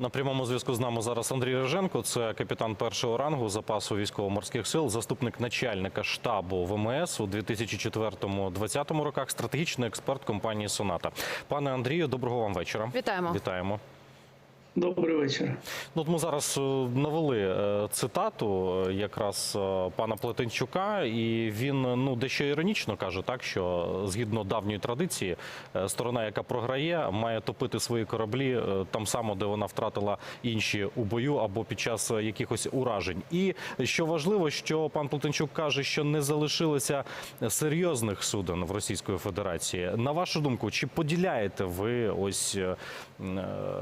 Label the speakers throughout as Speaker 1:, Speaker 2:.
Speaker 1: На прямому зв'язку з нами зараз Андрій Реженко, це капітан першого рангу запасу військово-морських сил, заступник начальника штабу ВМС у 2004-2020 роках, стратегічний експерт компанії Соната. Пане Андрію, доброго вам вечора.
Speaker 2: Вітаємо.
Speaker 1: Вітаємо.
Speaker 3: Добрий вечір.
Speaker 1: Ну, от ми зараз е, навели е, цитату е, якраз пана Плетенчука, і він ну дещо іронічно каже, так що згідно давньої традиції, сторона, яка програє, має топити свої кораблі там само, де вона втратила інші у бою або під час якихось уражень. І що важливо, що пан Плетенчук каже, що не залишилося серйозних суден в Російської Федерації. На вашу думку, чи поділяєте ви ось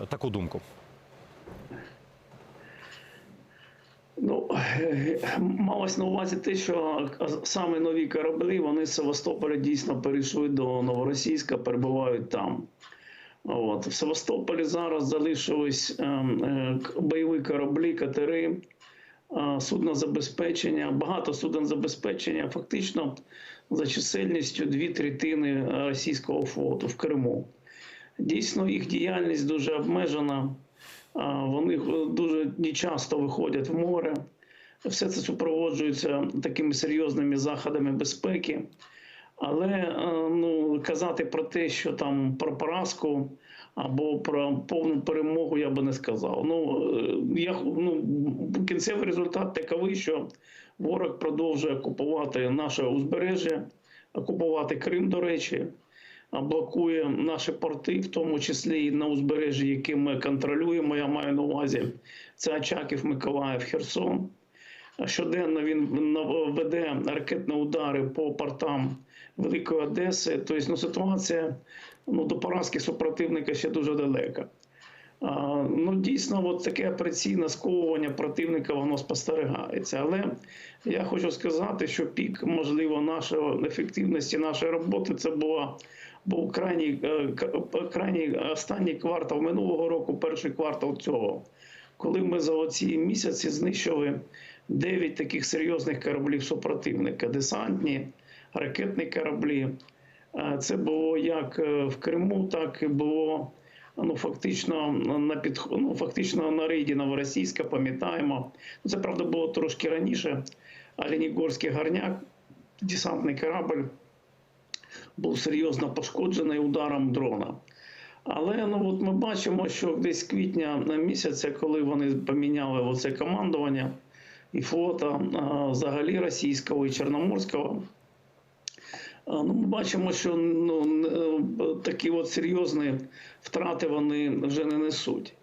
Speaker 1: таку думку?
Speaker 3: Ну е, малось на увазі те, що саме нові кораблі вони з Севастополя дійсно перейшли до Новоросійська, перебувають там. От в Севастополі зараз залишились е, е, бойові кораблі, катери, е, суднозабезпечення, багато суднозабезпечення, фактично за чисельністю дві третини російського флоту в Криму. Дійсно, їх діяльність дуже обмежена. Вони дуже нечасто виходять в море. Все це супроводжується такими серйозними заходами безпеки. Але е, ну, казати про те, що там про поразку або про повну перемогу я би не сказав. Ну, е, я, ну, кінцевий результат таковий, що ворог продовжує окупувати наше узбережжя, окупувати Крим, до речі, блокує наші порти, в тому числі і на узбережжі, які ми контролюємо. Я маю на увазі це Очаків, Миколаїв, Херсон. Щоденно він веде ракетні удари по портам Великої Одеси. Тобто ну, ситуація ну, до поразки супротивника ще дуже далека. А, Ну, дійсно, от таке операційне сковування противника воно спостерігається. Але я хочу сказати, що пік, можливо, нашої ефективності нашої роботи це була був крайній, е, крайній останній квартал минулого року, перший квартал цього, коли ми за оці місяці знищили 9 таких серйозних кораблів супротивника, десантні, ракетні кораблі. Е, Це було як е, в Криму, так і було ну, фактично на під, ну, фактично на рейді Новоросійська, пам'ятаємо. Ну, Це правда було трошки раніше. Оленігорський горняк, десантний корабль, був серйозно пошкоджений ударом дрона. Але ну от ми бачимо, що десь квітня місяця, коли вони поміняли оце командування і флота взагалі російського і чорноморського. Ну, ми бачимо, що ну, такі от серйозні втрати вони вже не несуть.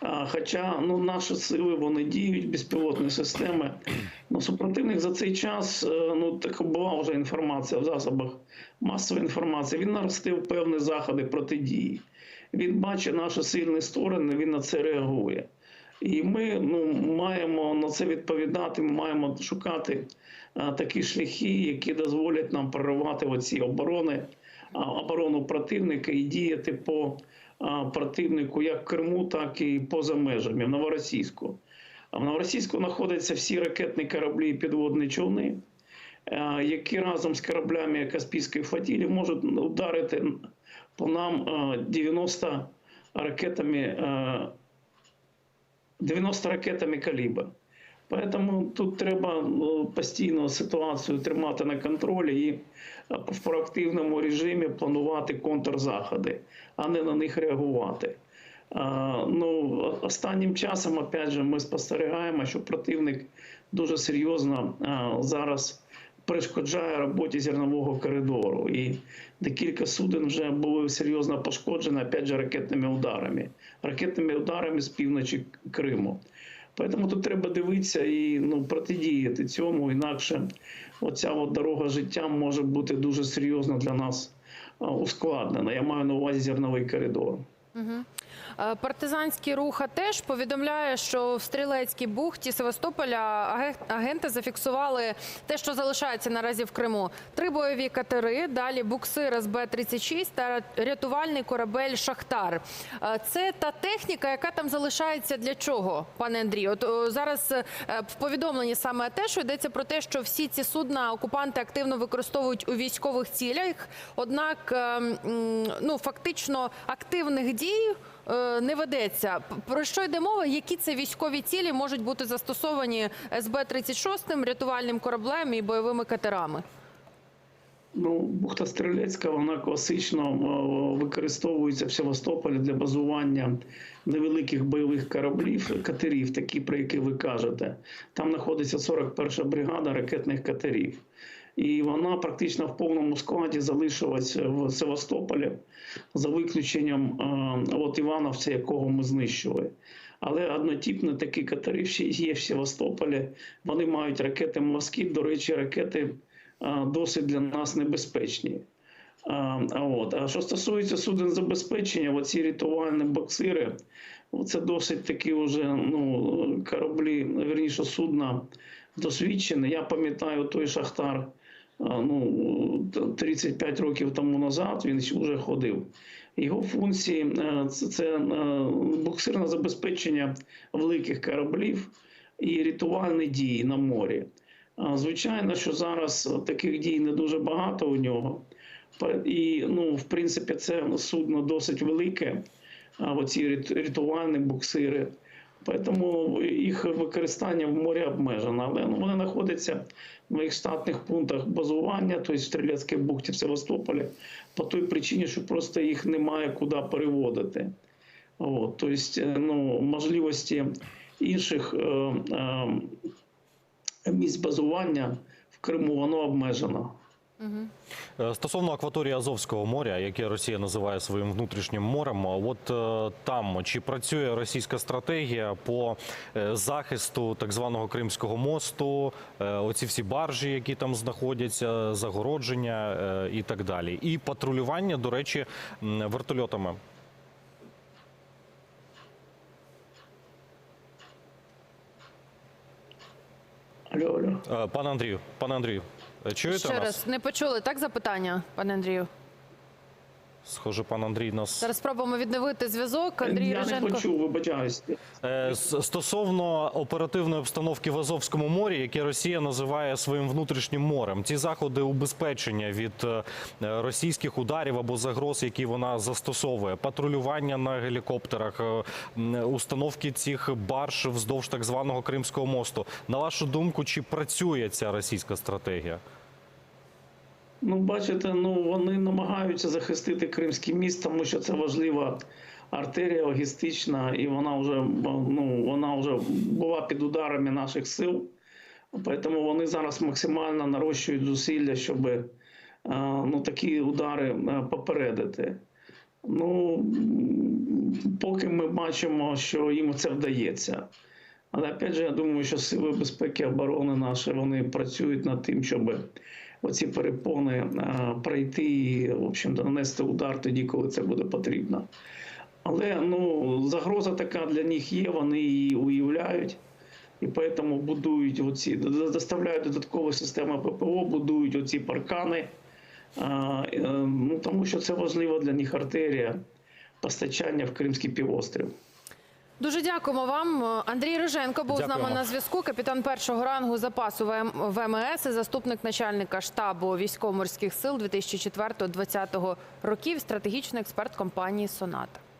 Speaker 3: А, Хоча ну, наші сили вони діють, безпілотні системи. Ну, супротивник за цей час е, ну, так була вже інформація в засобах масової інформації. Він наростив певні заходи протидії. Він бачить наші сильні сторони, він на це реагує. І ми ну, маємо на це відповідати, ми маємо шукати а, такі шляхи, які дозволять нам проривати оці оборони, а, оборону противника і діяти по а, противнику як Криму, так і поза межами в Новоросійську. А в Новоросійську знаходяться всі ракетні кораблі і підводні човни, е, які разом з кораблями Каспійської флотилії можуть ударити по нам е, 90 ракетами, е, 90 ракетами калібр. Поэтому тут треба ну, постійно ситуацію тримати на контролі і е, в проактивному режимі планувати контрзаходи, а не на них реагувати. Ну, останнім часом, опять же, ми спостерігаємо, що противник дуже серйозно зараз перешкоджає роботі зернового коридору. І декілька суден вже були серйозно пошкоджені, опять же, ракетними ударами, ракетними ударами з півночі Криму. Тому тут треба дивитися і ну, протидіяти цьому, інакше оця от дорога життя може бути дуже серйозно для нас ускладнена. Я маю на увазі зерновий коридор.
Speaker 2: Е, Партизанський рух теж повідомляє, що в Стрілецькій бухті Севастополя аге- агенти зафіксували те, що залишається наразі в Криму. Три бойові катери, далі буксир СБ-36 та рятувальний корабель Шахтар. Е, Це та техніка, яка там залишається для чого, пане Андрію? От зараз е, в повідомленні саме те, що йдеться про те, що всі ці судна окупанти активно використовують у військових цілях. Однак, е, ну фактично активних дій е, не ведеться. Про що йде мова? Які це військові цілі можуть бути застосовані СБ-36, рятувальним кораблем і бойовими катерами?
Speaker 3: Ну, бухта Стрілецька, вона класично е, використовується в Севастополі для базування невеликих бойових кораблів, катерів, такі, про які ви кажете. Там знаходиться 41 бригада ракетних катерів. І вона практично в повному складі залишилась в Севастополі за виключенням е, от Івановця, якого ми знищили. Але однотипні такі катери є в Севастополі. Вони мають ракети «Москіт». До речі, ракети а, досить для нас небезпечні. А, а от. а що стосується суден забезпечення, оці рятувальні боксири, це досить такі вже ну, кораблі, верніше судна досвідчені. Я пам'ятаю той Шахтар ну, 35 років тому назад, він вже ходив. Його функції е, це, е, буксирне забезпечення великих кораблів і рятувальні дії на морі. Звичайно, що зараз таких дій не дуже багато у нього. І, ну, в принципі, це судно досить велике, оці рятувальні буксири. Тому їх використання в морі обмежено. Але ну, вони знаходяться в моїх штатних пунктах базування, тобто в Стрілецькій бухті в Севастополі, по той причині, що просто їх немає куди переводити. От, тобто, ну, можливості інших е, е, місць базування в Криму воно обмежено.
Speaker 1: Е, Стосовно акваторії Азовського моря, яке Росія називає своїм внутрішнім морем, от е, там чи працює російська стратегія по е, захисту так званого Кримського мосту, оці всі баржі, які там знаходяться, загородження і так далі, і патрулювання, до речі, вертольотами.
Speaker 3: Алло, алло.
Speaker 1: Е, Пане Андрію, пане Андрію, чуєте
Speaker 2: Ще
Speaker 1: нас?
Speaker 2: раз не почули так запитання, пане Андрію.
Speaker 1: Схоже, пан Андрій нас
Speaker 2: Зараз спробуємо відновити зв'язок. Андрій
Speaker 3: Я не
Speaker 2: Риженко.
Speaker 3: почув, вибачаюсь.
Speaker 1: Е, Стосовно оперативної обстановки в Азовському морі, яке Росія називає своїм внутрішнім морем, ці заходи убезпечення від е, російських ударів або загроз, які вона застосовує, патрулювання на гелікоптерах, е, установки цих барж вздовж так званого Кримського мосту. На вашу думку, чи працює ця російська стратегія?
Speaker 3: Ну, бачите, ну вони намагаються захистити Кримський міст, тому що це важлива артерія логістична, і вона вже ну вона вже була під ударами наших сил. Тому вони зараз максимально нарощують зусилля, щоб е, ну, такі удари е, попередити. Ну, поки ми бачимо, що їм це вдається. Але опять же, я думаю, що сили безпеки оборони наші вони працюють над тим, щоб оці перепони е, пройти і, в общем-то, нанести удар тоді, коли це буде потрібно. Але ну, загроза така для них є, вони її уявляють. І тому будують оці, доставляють додаткові системи ППО, будують оці паркани, а, е, ну, тому що це важлива для них артерія постачання в Кримський півострів.
Speaker 2: Дуже дякуємо вам. Андрій Риженко був з нами на зв'язку. Капітан першого рангу запасу ВМ- ВМС і заступник начальника штабу військово-морських сил 2004-2020 років. Стратегічний експерт компанії Соната.